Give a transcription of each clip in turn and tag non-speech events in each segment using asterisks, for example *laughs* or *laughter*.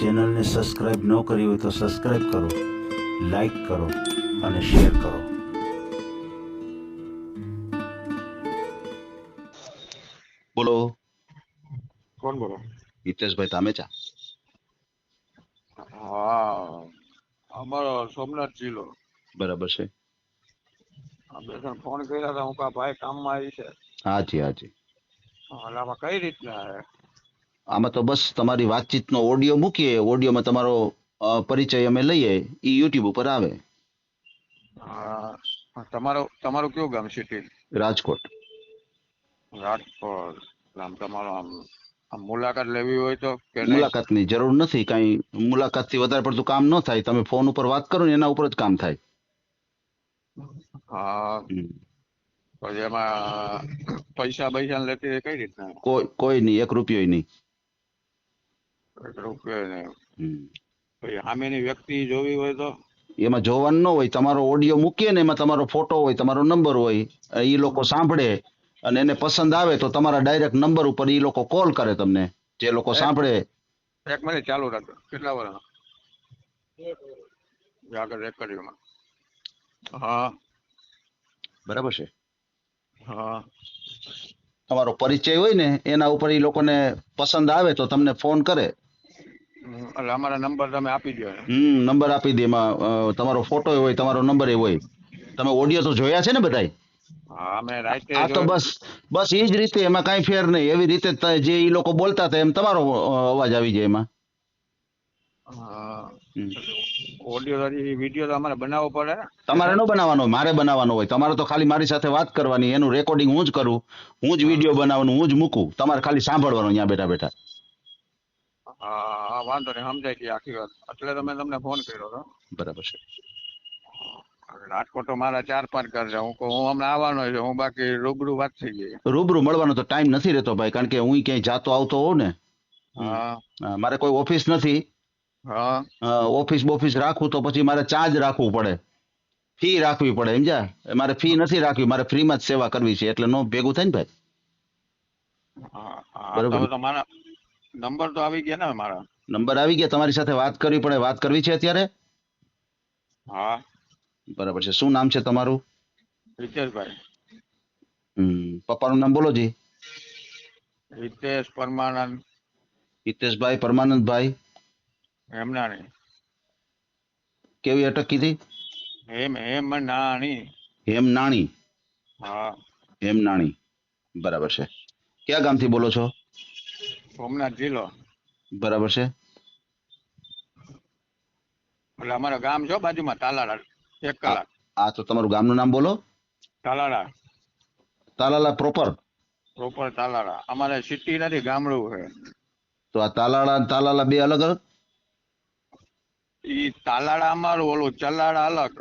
ચેનલને સબસ્ક્રાઇબ ન કરી હોય તો સબસ્ક્રાઇબ કરો લાઈક કરો અને શેર કરો. બોલો. કોણ બોલો? હિતેશભાઈ તામેચા હા અમારો સોમનાથ જિલ્લો. બરાબર છે. બે ત્રણ ફોન કર્યા હતા હું કા ભાઈ કામમાં આવી છે. હાજી હાજી. એટલે આમાં કઈ રીતના આમાં તો બસ તમારી વાતચીતનો ઓડિયો મૂકીએ ઓડિયોમાં તમારો પરિચય અમે લઈએ એ યુટ્યુબ ઉપર આવે. તમારો તમારો કયું ગામ સિટી રાજકોટ. રાજકોટ. એટલે તમારો આમ મુલાકાત લેવી હોય તો? મુલાકાતની જરૂર નથી કઈ મુલાકાતથી વધારે પડતું કામ ન થાય. તમે ફોન ઉપર વાત કરો ને એના ઉપર જ કામ થાય. હા. એમાં પૈસા પૈસા લેતી કઈ રીતના? કોઈ કોઈ નહીં એક રૂપિયો નહીં એક રૂપિયો ને હમ. પછી સામેની વ્યક્તિ જોવી હોય તો? એમાં જોવાનું ન હોય તમારો ઓડિયો મૂકીએ ને એમાં તમારો ફોટો હોય તમારો નંબર હોય એ લોકો સાંભળે અને એને પસંદ આવે તો તમારા ડાયરેક્ટ નંબર ઉપર એ લોકો કોલ કરે તમને જે લોકો સાંભળે. એક મિનિટ ચાલુ રાખજો કેટલા વર્ષ? આગળ રેકર્ડિંગમાં. હા. બરાબર છે. હા. તમારો પરિચય હોય ને એના ઉપર એ લોકોને પસંદ આવે તો તમને ફોન કરે. એટલે અમારા નંબર તમે આપી દો હમ નંબર આપી દે એમાં તમારો ફોટો હોય તમારો નંબર એ હોય. તમે ઓડિયો તો જોયા છે ને બધાય? હા આ તો બસ બસ એ જ રીતે એમાં કાંઈ ફેર નહીં. એવી રીતે જે એ લોકો બોલતા હતા એમ તમારો અવાજ આવી જાય એમાં. ઓડિયો વીડિયો તો અમારે બનાવવો પડે તમારે ન બનાવવાનો મારે બનાવવાનો હોય. તમારે તો ખાલી મારી સાથે વાત કરવાની એનું રેકોર્ડિંગ હું જ કરું હું જ વીડિયો બનાવવાનું હું જ મૂકું. તમારે ખાલી સાંભળવાનું અહીંયા બેઠા બેઠા. હા વાંધો નહીં સમજાય ગઈ આખી વાત. એટલે તમે તમને ફોન કર્યો હતો. બરાબર છે. રાજકોટ તો મારા ચાર પાંચ ઘર છે. હું કહું હું હમણાં આવવાનો છું હું બાકી રૂબરૂ વાત થઈ ગઈ. રૂબરૂ મળવાનો તો ટાઈમ નથી રહેતો ભાઈ કારણ કે હું ક્યાંય જાતો આવતો હોઉં ને. હા. મારે કોઈ ઓફિસ નથી. હા. ઓફિસ બોફિસ રાખું તો પછી મારે ચાર્જ રાખવું પડે. ફી રાખવી પડે સમજ્યા? મારે ફી નથી રાખવી મારે ફ્રીમાં જ સેવા કરવી છે એટલે નો ભેગું થાય ને ભાઈ. બરોબર. નંબર તો આવી ગયા ને મારા નંબર આવી ગયા તમારી સાથે વાત કરવી પડે. વાત કરવી છે અત્યારે? હા. બરાબર છે. શું નામ છે તમારું? રિતેશભાઈ. હમ. પપ્પાનું નામ બોલો જી. રિતેશ પરમાનંદ. હિતેશભાઈ પરમાનંદભાઈ. એમના નહીં કેવી અટક કીધી? હેમ હેમ નાણી. હેમ નાણી. હા. હેમ નાણી. બરાબર છે. ક્યાં ગામથી બોલો છો? સોમનાથ જિલ્લો બરાબર છે એટલે અમારા ગામ છો બાજુમાં તાલાળા એક કલાક આ તો તમારું ગામનું નામ બોલો તાલાળા તાલાલા પ્રોપર પ્રોપર તાલાળા અમારે સિટી નથી ગામડું છે તો આ તાલાળા અને તાલાલા બે અલગ અલગ ઈ તાલાળા અમારું ઓલું ચલાળા અલગ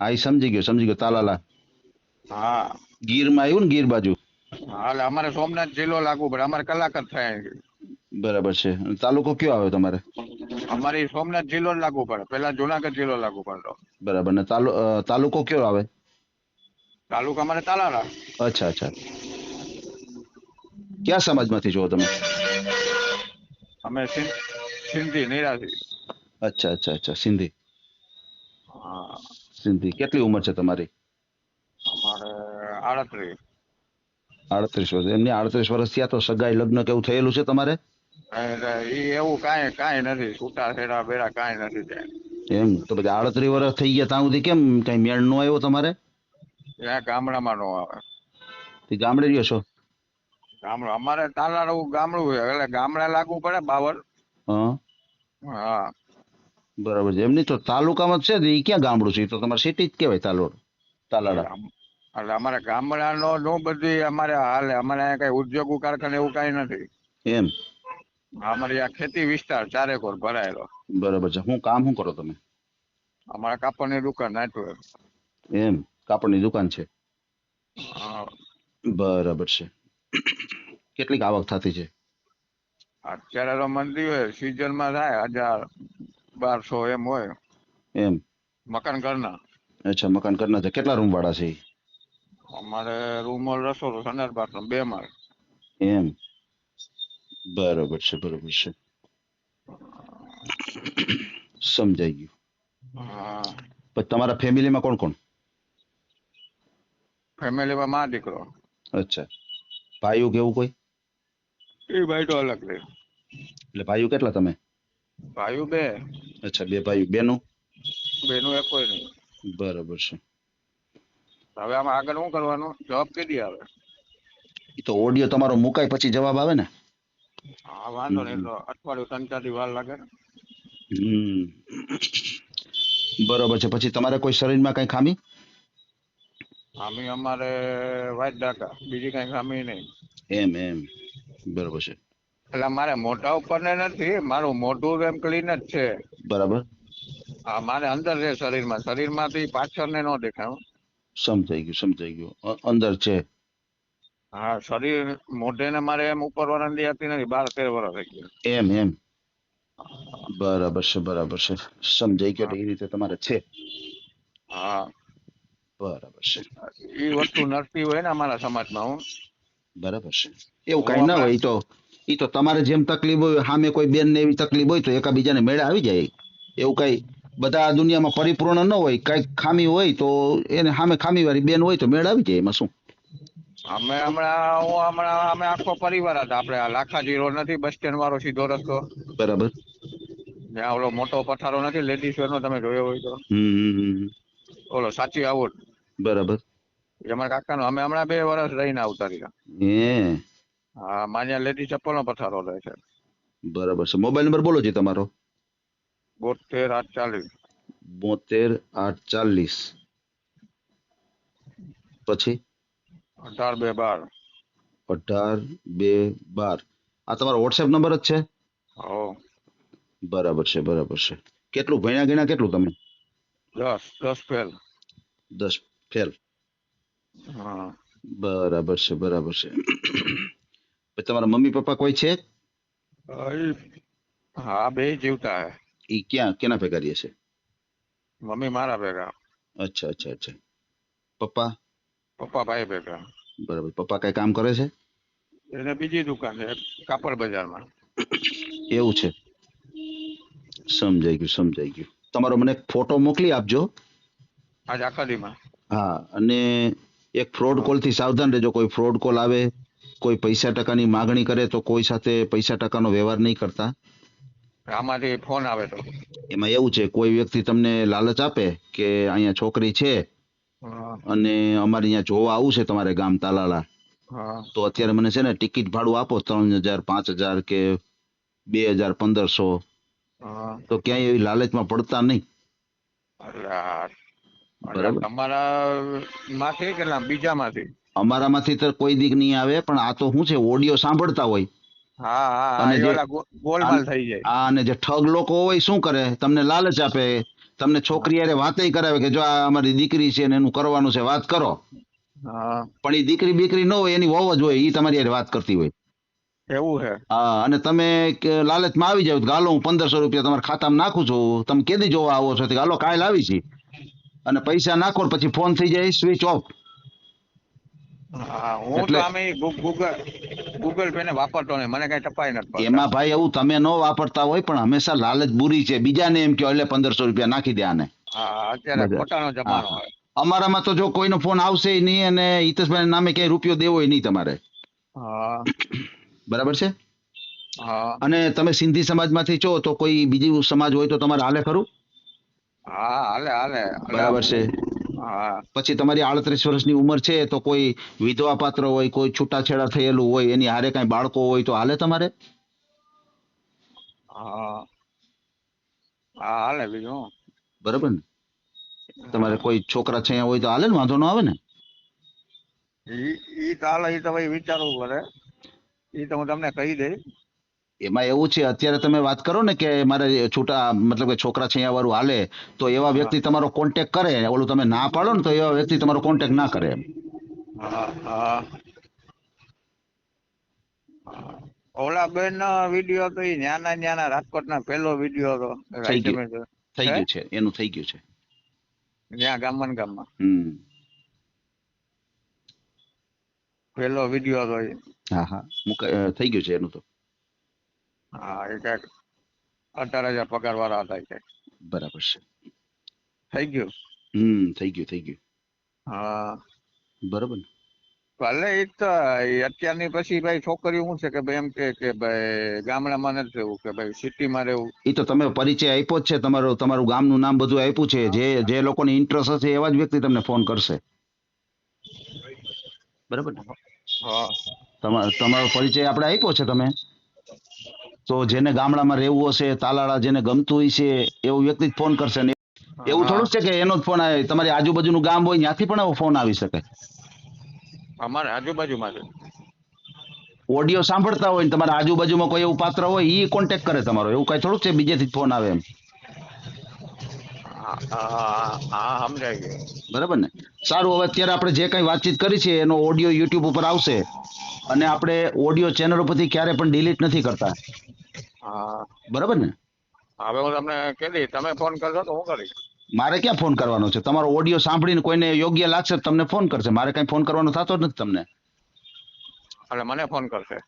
હા એ સમજી ગયો સમજી ગયો તાલાલા હા ગીરમાં આવ્યું ને ગીર બાજુ હા એટલે અમારે સોમનાથ જિલ્લો લાગુ પડે. અમારે કલાક જ થાય. અહીંથી. બરાબર છે. અને તાલુકો કયો આવે તમારે? અમારી સોમનાથ જિલ્લો જ લાગુ પડે. પેલા જુનાગઢ જિલ્લો લાગુ પડતો. બરાબર. ને તાલુ અ, તાલુકો કયો આવે? તાલુકા અમારે તાલાળા અચ્છા અચ્છા. કયા સમાજમાંથી છો તમે? અમે સિં- સિંધી નિરાશી અચ્છા અચ્છા અચ્છા. સિંધી. હા. સિંધી. કેટલી ઉંમર છે તમારી? અમારે આડત્રીસ. આડત્રીસ વર્ષ. એમની આડત્રીસ વર્ષ થયા તો સગાઈ લગ્ન કેવું થયેલું છે તમારે? એટલે એવું કાંઈ કાંઈ નથી. છૂટા છેડા બેડા કાંઈ નથી એમ? તો પછી આડત્રીસ વર્ષ થઈ ગયા ત્યાં સુધી કેમ કઈ મેળ નો આવ્યો તમારે? ગામડામાં નો આવે. તે ગામડે રહ્યો છો? ગામડું અમારે તાલાળું ગામડું છે. એટલે ગામડા લાગુ પડે બાવર હા. હા. બરાબર છે. એમની તો તાલુકામાં જ છે ને? એ ક્યાં ગામડું છે? એ તો તમારે સિટી જ કહેવાય તાલોડ તાલાડા એટલે અમારે ગામડાનો નો બધી અમારે હાલે. અમારે અહીંયા કઈ ઉદ્યોગો કારખાને એવું કાંઈ નથી. એમ? અમારે આ ખેતી વિસ્તાર ચારેકોર ભરાયેલો. બરાબર છે. હું કામ શું કરો તમે? અમારે કાપડની દુકાન નાખ્યું એમ? કાપડની દુકાન છે? બરાબર છે. કેટલીક આવક થતી છે? અત્યારે તો મંદી હોય. સિઝનમાં થાય. હજાર બારસો એમ હોય. એમ? મકાન ઘરના. અચ્છા મકાન ઘરના છે. કેટલા રૂમ વાળા છે? અમારે રૂમ રસોડું સંડાસ બાથરૂમ બે માળ એમ? બરાબર છે બરોબર છે. સમજાઈ ગયું. હા. તમારા ફેમિલીમાં કોણ કોણ? ફેમિલીમાં માં દીકરો. અચ્છા. ભાઈઓ કેવું કોઈ? એ ભાઈ તો અલગ રહે એટલે ભાઈઓ કેટલા તમે? ભાઈઓ બે. અચ્છા બે ભાઈઓ. બેનું? બેનું એક કોઈ નહીં બરાબર છે. હવે આમાં આગળ શું કરવાનું? જવાબ કેદી આવે? એ તો ઓડિયો તમારો મુકાય પછી જવાબ આવે ને? હા વાંધો નહીં તો અઠવાડિયું ત્રણ ચાર વાર લાગે હમ. બરોબર છે. પછી તમારે કોઈ શરીરમાં કઈ ખામી? ખામી અમારે વાઇટ ડાકા. બીજી કઈ ખામી નહીં. એમ એમ. બરોબર છે. એટલે મારે મોઢા ઉપર ને નથી મારું મોઢું એમ ક્લીન જ છે. બરાબર. હા મારે અંદર છે શરીરમાં. શરીરમાંથી પાછળ ને ન દેખાય સમજાઈ ગયું સમજાઈ ગયું. અંદર છે. હા શરીર મોઢે ને મારે એમ ઉપર વરંદી હતી નથી બાર તેર વર્ષ થઈ ગયા. એમ એમ. બરાબર છે બરાબર છે. સમજાઈ ગયો એ રીતે તમારે છે. હા. બરાબર છે. એ વસ્તુ નડતી હોય ને અમારા સમાજમાં હું. બરાબર છે. એવું કઈ ના હોય તો ઈ તો તમારે જેમ તકલીફ હોય સામે કોઈ બેન ને એવી તકલીફ હોય તો એકાબીજાને મેળે આવી જાય. એવું કઈ બધા દુનિયામાં પરિપૂર્ણ ન હોય કંઈક ખામી હોય તો એને સામે ખામી વાળી બેન હોય તો મેળ આવી જાય એમાં શું? અમે હમણાં હું હમણાં અમે આખો પરિવાર હતા આપણે આ લાખાજી રોડ નથી બસ સ્ટેન્ડ વાળો સીધો રસ્તો. બરાબર. જ્યાં ઓલો મોટો પથારો નથી લેડીઝ નો તમે જોયો હોય તો. ઓલો સાચી આવું બરાબર. અમારા કાકાનો અમે હમણાં બે વર્ષ રહીને આવતા રહ્યા. હે. હા માન્યા લેડીઝ ચપ્પલ નો પથારો રહે છે. બરાબર છે. મોબાઈલ નંબર બોલો છે તમારો. બોતેર આઠ ચાલીસ બોતેર આઠ ચાલીસ પછી? અઢાર બે બાર. અઢાર બે બાર. આ તમારો વોટ્સએપ નંબર જ છે? બરાબર છે બરાબર છે. કેટલું? ભણ્યા ગણ્યા કેટલું તમે? દસ દસ ફેલ. દસ ફેલ. હા. બરાબર છે બરાબર છે. તમારા મમ્મી પપ્પા કોઈ છે? હા બે જીવતા હે. ઈ ક્યાં કેના ભેગા રહે છે? મમ્મી મારા ભેગા. અચ્છા અચ્છા અચ્છા. પપ્પા? પપ્પા ભાઈ ભેગા. બરાબર. પપ્પા કઈ કામ કરે છે? એને બીજી દુકાન છે કાપડ બજારમાં. એવું છે. સમજાઈ ગયું સમજાઈ ગયું. તમારો મને ફોટો મોકલી આપજો. આજ આખાડીમાં હા અને એક ફ્રોડ કોલથી સાવધાન રહેજો. કોઈ ફ્રોડ કોલ આવે કોઈ પૈસા ટકાની માગણી કરે તો કોઈ સાથે પૈસા ટકાનો વ્યવહાર નહીં કરતા. આમાંથી ફોન આવે તો. એમાં એવું છે કોઈ વ્યક્તિ તમને લાલચ આપે કે અહીંયા છોકરી છે અને અમારે અહીંયા જોવા આવું છે તમારે ગામ તાલાલા તો અત્યારે મને છે ને ટિકિટ ભાડું આપો ત્રણ હજાર પાંચ હજાર કે બે હજાર પંદરસો. તો ક્યાંય એવી લાલચમાં પડતા નહીં. તમારા માંથી કે અમારામાંથી તો કોઈ દીક નહીં આવે પણ આ તો શું છે ઓડિયો સાંભળતા હોય. અને જે- ગોલમાલ થઈ જાય. અને જે ઠગ લોકો હોય શું કરે? તમને લાલચ આપે. તમને છોકરી અરે વાત કરાવે કે જો આ અમારી દીકરી છે ને એનું કરવાનું છે વાત કરો. પણ એ દીકરી બીકરી ન હોય એની વહુ જ હોય એ તમારી હારે વાત કરતી હોય. એવું છે હા અને તમે લાલચ લાલચમાં આવી જાવ ગાલો હું પંદરસો રૂપિયા તમારા ખાતામાં નાખું છું તમે કેદી જોવા આવો છો? ગાલો કાલ આવી છી. અને પૈસા નાખો પછી ફોન થઈ જાય સ્વિચ ઓફ. હા હું તો આમે ગૂગલ ગૂગલ પે ને વાપરતો નહીં મને કઈ ટપાઈ નથી એમાં ભાઈ એવું તમે ન વાપરતા હોય પણ હંમેશા લાલચ બુરી છે. બીજાને એમ કહો એટલે પંદરસો રૂપિયા નાખી દે આને. અત્યારે મજા. જમાનો અમારામાં તો જો કોઈનો ફોન આવશે નહીં અને હિતેશભાઈ નામે ક્યાંય રૂપિયો દેવો નહીં તમારે. બરાબર છે? અને તમે સિંધી સમાજમાંથી છો તો કોઈ બીજી સમાજ હોય તો તમારે હાલે ખરું? હા હાલે હાલે. બરાબર છે. પછી તમારી આડત્રીસ વર્ષની ઉંમર છે તો કોઈ વિધવા પાત્ર હોય કોઈ છૂટાછેડા થયેલું હોય એની હારે કઈ બાળકો હોય તો હાલે તમારે? હા. હાલે બીજું. બરાબર ને? તમારે કોઈ છોકરા છે હોય તો હાલે ને? વાંધો ન આવે ને? ઈ ઈ તો હાલે ઈ તો ભાઈ વિચારવું પડે. ઈ તો હું તમને કહી દઈશ. એમાં એવું છે અત્યારે તમે વાત કરો ને કે મારે છૂટા મતલબ કે છોકરા છે વાળું હાલે તો એવા વ્યક્તિ તમારો કોન્ટેક્ટ કરે ઓલું તમે ના પાડો ને તો એવા વ્યક્તિ તમારો કોન્ટેક ના કરે. ઓલા બેન નો વીડિયો તો ન્યાના ન્યાના રાજકોટ ના પેલો વીડિયો હતો. થઈ ગયો. છે એનું થઈ ગયું છે. ત્યાં ગામમાં ગામમાં. હમ. પેલો વીડિયો હતો હા હા. થઈ ગયું છે એનું તો. હા એ કાંઈક અઢાર હજાર પગાર વાળા હતા કે બરાબર છે. થઈ ગયું? હમ થઈ ગયું થઈ ગયું. હા. બરાબર ને? ભલે એ તો અત્યારની પછી ભાઈ છોકરીઓ શું છે કે ભાઈ એમ કે કે ભાઈ ગામડામાં નથી રહેવું કે ભાઈ સિટીમાં રહેવું? એ તો તમે પરિચય આપ્યો જ છે તમારું તમારું ગામનું નામ બધું આપ્યું છે. જે જે લોકોને ઇન્ટરેસ્ટ હશે એવા જ વ્યક્તિ તમને ફોન કરશે. બરાબર ને? હા. તમારો તમારો પરિચય આપણે આપ્યો છે તમે? તો જેને ગામડામાં રહેવું હશે તાલાળા જેને ગમતું હોય છે એવું વ્યક્તિ ફોન કરશે ને. એવું થોડું છે કે એનો જ ફોન આવે? તમારી આજુબાજુનું ગામ હોય ત્યાંથી પણ એવો ફોન આવી શકે? અમારે આજુબાજુમાં છે ઓડિયો સાંભળતા હોય ને તમારા આજુબાજુમાં કોઈ એવું પાત્ર હોય એ કોન્ટેક્ટ કરે તમારો. એવું કઈ થોડુંક છે બીજેથી ફોન આવે એમ? બરાબર ને? સારું હવે અત્યારે આપણે જે કઈ વાતચીત કરી છે એનો ઓડિયો યુટ્યુબ ઉપર આવશે. અને આપણે ઓડિયો ચેનલ ઉપરથી ક્યારે પણ ડિલીટ નથી કરતા. હા. બરાબર ને? હવે હું તમને કીધી તમે ફોન કરશો તો હું કરીશ. મારે ક્યાં ફોન કરવાનો છે? તમારો ઓડિયો સાંભળીને કોઈને યોગ્ય લાગશે તો તમને ફોન કરશે. મારે કઈ ફોન કરવાનો થતો જ નથી તમને. એટલે મને ફોન કરશે.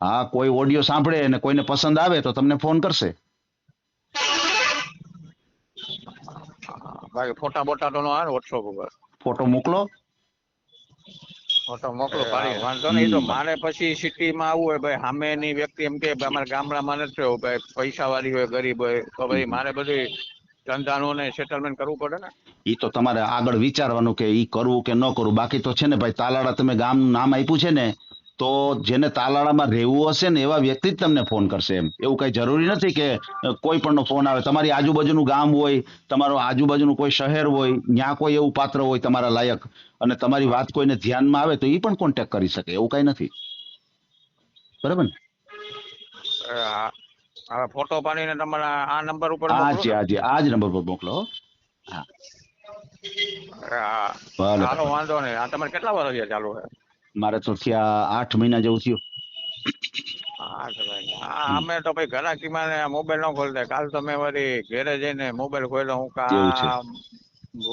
હા કોઈ ઓડિયો સાંભળે અને કોઈને પસંદ આવે તો તમને ફોન કરશે. બાકી ફોટા બોટા તો નો આવે વોટ્સઅપ ઉપર. ફોટો મોકલો. ફોટો મોકલો પાડી વાંધો નહીં. તો મારે પછી સિટીમાં આવવું હોય ભાઈ સામેની વ્યક્તિ એમ કે અમારા ગામડામાં નથી રહેવું ભાઈ પૈસા વાળી હોય ગરીબ હોય તો ભાઈ મારે બધી ધંધાનું ને સેટલમેન્ટ કરવું પડે ને? ઈ તો તમારે આગળ વિચારવાનું કે ઈ કરવું કે ન કરવું. બાકી તો છે ને ભાઈ તાલાળા તમે ગામનું નામ આપ્યું છે ને તો જેને તાલાળામાં રહેવું હશે ને એવા વ્યક્તિ જ તમને ફોન કરશે એમ. એવું કઈ જરૂરી નથી કે કોઈ પણનો ફોન આવે. તમારી આજુબાજુનું ગામ હોય તમારું આજુબાજુનું કોઈ શહેર હોય ત્યાં કોઈ એવું પાત્ર હોય તમારા લાયક અને તમારી વાત કોઈને ધ્યાનમાં આવે તો એ પણ કોન્ટેક્ટ કરી શકે. એવું કઈ નથી. બરાબર ને? હવે ફોટો પાડીને તમારા આ નંબર ઉપર આ હાજી આ જ નંબર પર મોકલો હો. એ હા. ભલે. વાંધો નહીં. આ તમારે કેટલા વર્ષ થયા ચાલુ છે? મારે તો થયા આઠ મહિના જેવું થયું. અમે તો ભાઈ ઘરાકીમાં ને મોબાઈલ ન ખોલતા. કાલ તમે વળી ઘેરે જઈને મોબાઈલ ખોલ્યો હું કે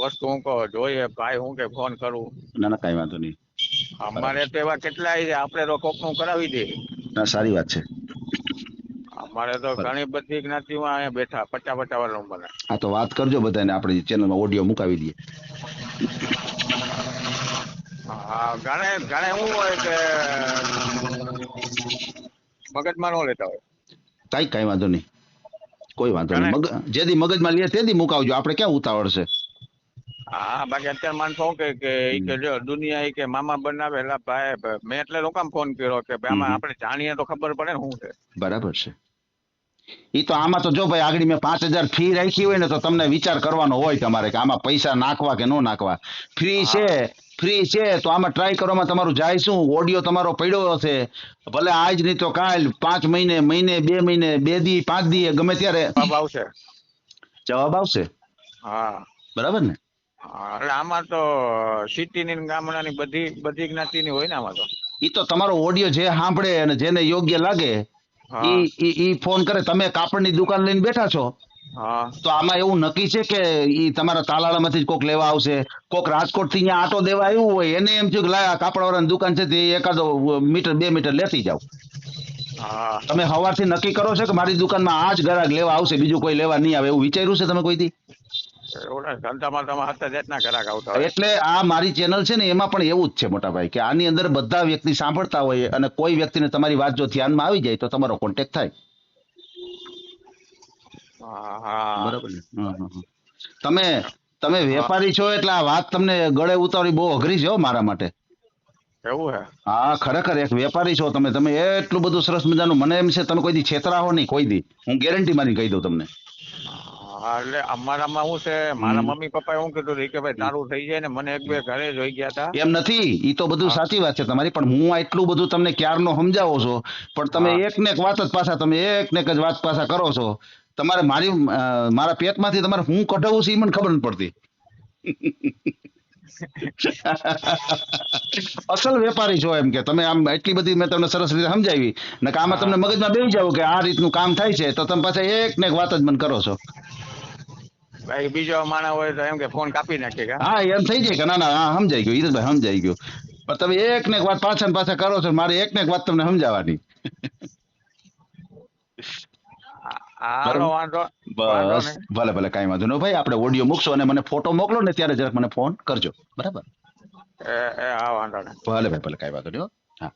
વસ્તુ હું કહો જોઈએ ભાઈ હું કે ફોન કરું. ના ના કઈ વાંધો નહીં. અમારે તો એવા કેટલાય છે. આપણે તો કોકનું કરાવી દે. ના સારી વાત છે. અમારે તો ઘણી બધી જ્ઞાતિમાં અહીંયા બેઠા પચા પચા વાળા નંબર હા તો વાત કરજો બધાને. આપણે ચેનલમાં ઓડિયો મુકાવી દઈએ. હા ઘણે ઘણે એવું હોય કે મગજમાં ન લેતા હોય. કઈ કઈ વાંધો નહીં. કોઈ વાંધો નહીં. મગ જેદી મગજમાં લે તેદી મુકાવજો. આપણે ક્યાં ઉતાવળ છે હા બાકી અત્યારે માણસો શું કહે કે ઈ કે જો દુનિયા ઈ કે મામા બનાવે એટલે ભાઈ મેં એટલે લોકામ ફોન કર્યો કે ભાઈ આમાં. આપણે જાણીએ તો ખબર પડે ને શું છે. બરાબર છે. ઈ તો આમાં તો જો ભાઈ આગળ મેં પાંચ હજાર ફી રાખી હોય ને તો તમને વિચાર કરવાનો હોય તમારે કે આમાં પૈસા નાખવા કે ન નાખવા. ફ્રી છે. ફ્રી છે તો આમાં ટ્રાય કરવામાં તમારું જાય શું ઓડિયો તમારો પડ્યો હશે. ભલે આજ નહીં તો કાલ પાંચ મહિને મહિને બે મહિને બે દી પાંચ દી ગમે ત્યારે. જવાબ આવશે. જવાબ આવશે? હા. બરાબર ને? એટલે આમાં તો સિટીની ને ગામડાની બધી બધી જ્ઞાતિની હોય ને આમાં તો. ઈ તો તમારો ઓડિયો જે સાંભળે અને જેને યોગ્ય લાગે એ ઈ ઈ ઈ ફોન કરે. તમે કાપડની દુકાન લઈને બેઠા છો. તો આમાં એવું નક્કી છે કે ઈ તમારા તાલાળામાંથી માંથી કોક લેવા આવશે? કોક રાજકોટથી આટો દેવા આવ્યું હોય એને એમ થયું કે લાયા કાપડવાળાની દુકાન છે તે એકાદો મીટર બે મીટર લેતી જાવ હા. તમે સવારથી નક્કી કરો છો કે મારી દુકાનમાં આ જ ગ્રાહક લેવા આવશે બીજું કોઈ લેવા નહીં આવે એવું વિચાર્યું છે તમે કોઈથી? એટલે આ મારી ચેનલ છે ને એમાં પણ એવું જ છે મોટા ભાઈ કે આની અંદર બધા વ્યક્તિ સાંભળતા હોય અને કોઈ વ્યક્તિને તમારી વાત જો ધ્યાનમાં આવી જાય તો તમારો કોન્ટેક્ટ થાય. બરાબર ને? હં, હં, હં. તમે તમે વેપારી છો એટલે આ વાત તમને ગળે ઉતારી બહુ અઘરી છે મારા માટે. એવું હે? હા ખરેખર એક વેપારી છો તમે. તમે એટલું બધું સરસ મજાનું મને એમ છે તમે કોઈ દી છેતરાવો નહીં કોઈ દી. હું ગેરંટી મારી કહી દઉં તમને. એટલે અમારામાં શું છે મારા મમ્મી પપ્પાએ શું કીધું કે ભાઈ તારું થઈ જાય ને મને એક બે ઘરે જોઈ ગયા હતા એમ નથી. ઈ તો બધું સાચી વાત છે તમારી પણ હું આ એટલું બધું તમને ક્યારનો સમજાવો છો. પણ તમે એક ને એક વાત જ પાછા તમે એક ને એક જ વાત પાછા કરો છો. તમારે મારી મારા પેટમાંથી તમારે હું કઢાવું છે એ મને ખબર નથી પડતી. *laughs* અસલ વેપારી છો એમ કે તમે આમ એટલી બધી મેં તમને સરસ રીતે સમજાવી. ને આમાં તમને મગજમાં બેસી જાવ કે આ રીતનું કામ થાય છે તો તમે પાછા એક ને એક વાત જ મને કરો છો. ભાઈ બીજો માણસ હોય તો એમ કે ફોન કાપી નાખે કે હા. એમ થઈ જાય કે ના ના હા સમજાઈ ગયું ઈરજભાઈ સમજાઈ ગયું. પણ તમે એક ને એક વાત પાછા ને પાછા કરો છો મારે એક ને એક વાત તમને સમજાવવાની. બસ. ભલે ભલે કઈ વાંધો નહીં ભાઈ આપણે ઓડિયો મૂકશો અને મને ફોટો મોકલો ને ત્યારે જરાક મને ફોન કરજો. બરાબર? ભલે ભાઈ ભલે કઈ વાંધો નહીં હા.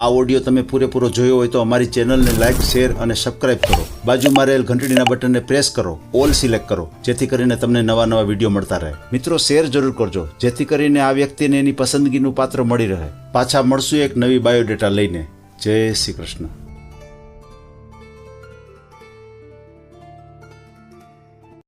આ ઓડિયો તમે પૂરેપૂરો જોયો હોય તો અમારી ચેનલને લાઇક શેર અને સબસ્ક્રાઇબ કરો. બાજુમાં રહેલ ઘંટડીના બટનને પ્રેસ કરો. ઓલ સિલેક્ટ કરો. જેથી કરીને તમને નવા નવા વીડિયો મળતા રહે. મિત્રો શેર જરૂર કરજો. જેથી કરીને આ વ્યક્તિને એની પસંદગીનું પાત્ર મળી રહે. પાછા મળશું એક નવી બાયોડેટા લઈને. જય શ્રી કૃષ્ણ.